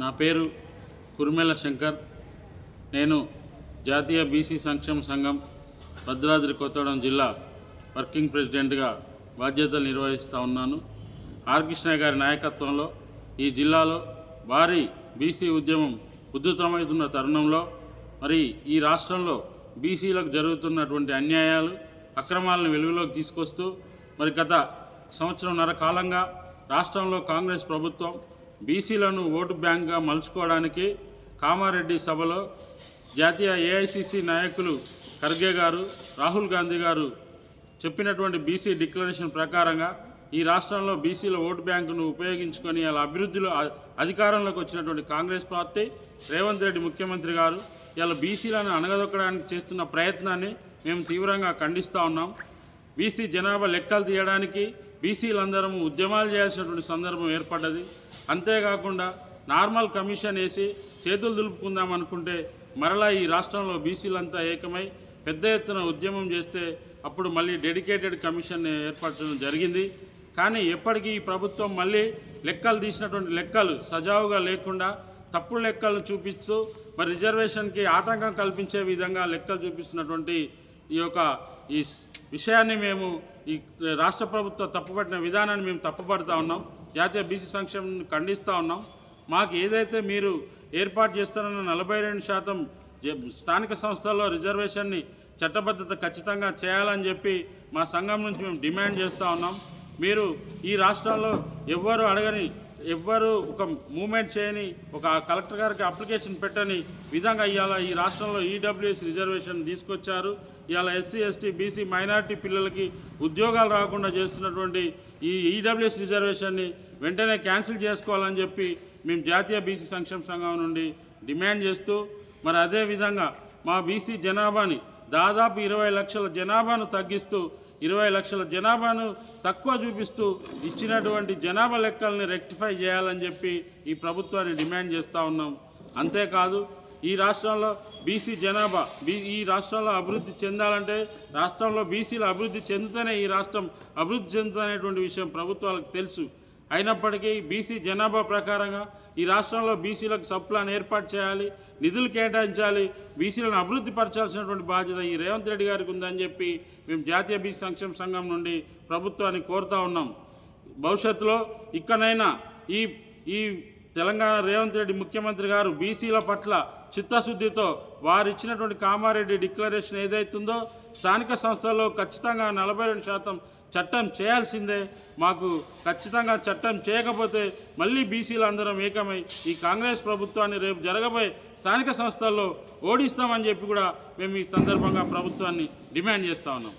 నా పేరు కుర్మెల శంకర్. నేను జాతీయ బీసీ సంక్షేమ సంఘం భద్రాద్రి కొత్తగూడెం జిల్లా వర్కింగ్ ప్రెసిడెంట్గా బాధ్యతలు నిర్వహిస్తూ ఉన్నాను. ఆర్ కృష్ణయ్య గారి నాయకత్వంలో ఈ జిల్లాలో భారీ బీసీ ఉద్యమం ఉద్ధృతమవుతున్న తరుణంలో మరి ఈ రాష్ట్రంలో బీసీలకు జరుగుతున్నటువంటి అన్యాయాలు అక్రమాలను వెలుగులోకి తీసుకొస్తూ మరి గత సంవత్సరంన్నర కాలంగా రాష్ట్రంలో కాంగ్రెస్ ప్రభుత్వం బీసీలను ఓటు బ్యాంక్గా మలుచుకోవడానికి కామారెడ్డి సభలో జాతీయ ఏఐసిసి నాయకులు ఖర్గే గారు రాహుల్ గాంధీ గారు చెప్పినటువంటి బీసీ డిక్లరేషన్ ప్రకారంగా ఈ రాష్ట్రంలో బీసీల ఓటు బ్యాంకును ఉపయోగించుకొని అలా అభివృద్ధిలో అధికారంలోకి వచ్చినటువంటి కాంగ్రెస్ పార్టీ రేవంత్ రెడ్డి ముఖ్యమంత్రి గారు ఇలా బీసీలను అణగదొక్కడానికి చేస్తున్న ప్రయత్నాన్ని మేము తీవ్రంగా ఖండిస్తూ ఉన్నాం. బీసీ జనాభా లెక్కలు తీయడానికి బీసీలందరము ఉద్యమాలు చేయాల్సినటువంటి సందర్భం ఏర్పడ్డది. అంతేకాకుండా నార్మల్ కమిషన్ వేసి చేతులు దులుపుకుందాం అనుకుంటే మరలా ఈ రాష్ట్రంలో బీసీలంతా ఏకమై పెద్ద ఎత్తున ఉద్యమం చేస్తే అప్పుడు మళ్ళీ డెడికేటెడ్ కమిషన్ ఏర్పరచడం జరిగింది. కానీ ఎప్పటికీ ఈ ప్రభుత్వం మళ్ళీ లెక్కలు తీసినటువంటి లెక్కలు సజావుగా లేకుండా తప్పుడు లెక్కలను చూపిస్తూ మరి రిజర్వేషన్కి ఆటంకం కల్పించే విధంగా లెక్కలు చూపిస్తున్నటువంటి ఈ యొక్క ఈ విషయాన్ని మేము ఈ రాష్ట్ర ప్రభుత్వం తప్పుపట్టిన విధానాన్ని మేము తప్పుపడుతూ ఉన్నాం. జాతీయ బీసీ సంక్షేమం ఖండిస్తూ ఉన్నాం. మాకు ఏదైతే మీరు ఏర్పాటు చేస్తారన్న నలభై రెండు శాతం జ- స్థానిక సంస్థల్లో రిజర్వేషన్ని చట్టబద్ధత ఖచ్చితంగా చేయాలని చెప్పి మా సంఘం నుంచి మేము డిమాండ్ చేస్తూ ఉన్నాం. మీరు ఈ రాష్ట్రంలో ఎవ్వరు అడగని ఎవ్వరు ఒక మూమెంట్ చేయని ఒక కలెక్టర్ గారికి అప్లికేషన్ పెట్టని విధంగా ఇవాళ ఈ రాష్ట్రంలో ఈడబ్ల్యూఎస్ రిజర్వేషన్ తీసుకొచ్చారు. ఇవాళ ఎస్సీ ఎస్టీ బీసీ మైనారిటీ పిల్లలకి ఉద్యోగాలు రాకుండా చేస్తున్నటువంటి ఈ ఈడబ్ల్యూఎస్ రిజర్వేషన్ని వెంటనే క్యాన్సిల్ చేసుకోవాలని చెప్పి మేము జాతీయ బీసీ సంక్షేమ సంఘం నుండి డిమాండ్ చేస్తూ మరి అదేవిధంగా మా బీసీ జనాభాని దాదాపు ఇరవై లక్షల జనాభాను తగ్గిస్తూ ఇరవై లక్షల జనాభాను తక్కువ చూపిస్తూ ఇచ్చినటువంటి జనాభా లెక్కల్ని రెక్టిఫై చేయాలని చెప్పి ఈ ప్రభుత్వాన్ని డిమాండ్ చేస్తూ ఉన్నాం. అంతేకాదు ఈ రాష్ట్రంలో బీసీ జనాభా బీ ఈ రాష్ట్రంలో అభివృద్ధి చెందాలంటే రాష్ట్రంలో బీసీలు అభివృద్ధి చెందుతూనే ఈ రాష్ట్రం అభివృద్ధి చెందుతున్నటువంటి విషయం ప్రభుత్వాలకు తెలుసు. అయినప్పటికీ బీసీ జనాభా ప్రకారంగా ఈ రాష్ట్రంలో బీసీలకు సబ్ ప్లాన్ ఏర్పాటు చేయాలి నిధులు కేటాయించాలి బీసీలను అభివృద్ధి పరచాల్సినటువంటి బాధ్యత ఈ రేవంత్ రెడ్డి గారికి ఉందని చెప్పి మేము జాతీయ బీసీ సంక్షేమ సంఘం నుండి ప్రభుత్వాన్ని కోరుతా ఉన్నాం. భవిష్యత్తులో ఇక్కడైనా ఈ ఈ తెలంగాణ రేవంత్ రెడ్డి ముఖ్యమంత్రి గారు బీసీల పట్ల చిత్తశుద్ధితో వారు ఇచ్చినటువంటి కామారెడ్డి డిక్లరేషన్ ఏదైతుందో స్థానిక సంస్థల్లో ఖచ్చితంగా నలభై రెండు శాతం చట్టం చేయాల్సిందే. మాకు ఖచ్చితంగా చట్టం చేయకపోతే మళ్ళీ బీసీలు అందరం ఏకమై ఈ కాంగ్రెస్ ప్రభుత్వాన్ని రేపు జరగబోయే స్థానిక సంస్థల్లో ఓడిస్తామని చెప్పి కూడా మేము ఈ సందర్భంగా ప్రభుత్వాన్ని డిమాండ్ చేస్తూ ఉన్నాం.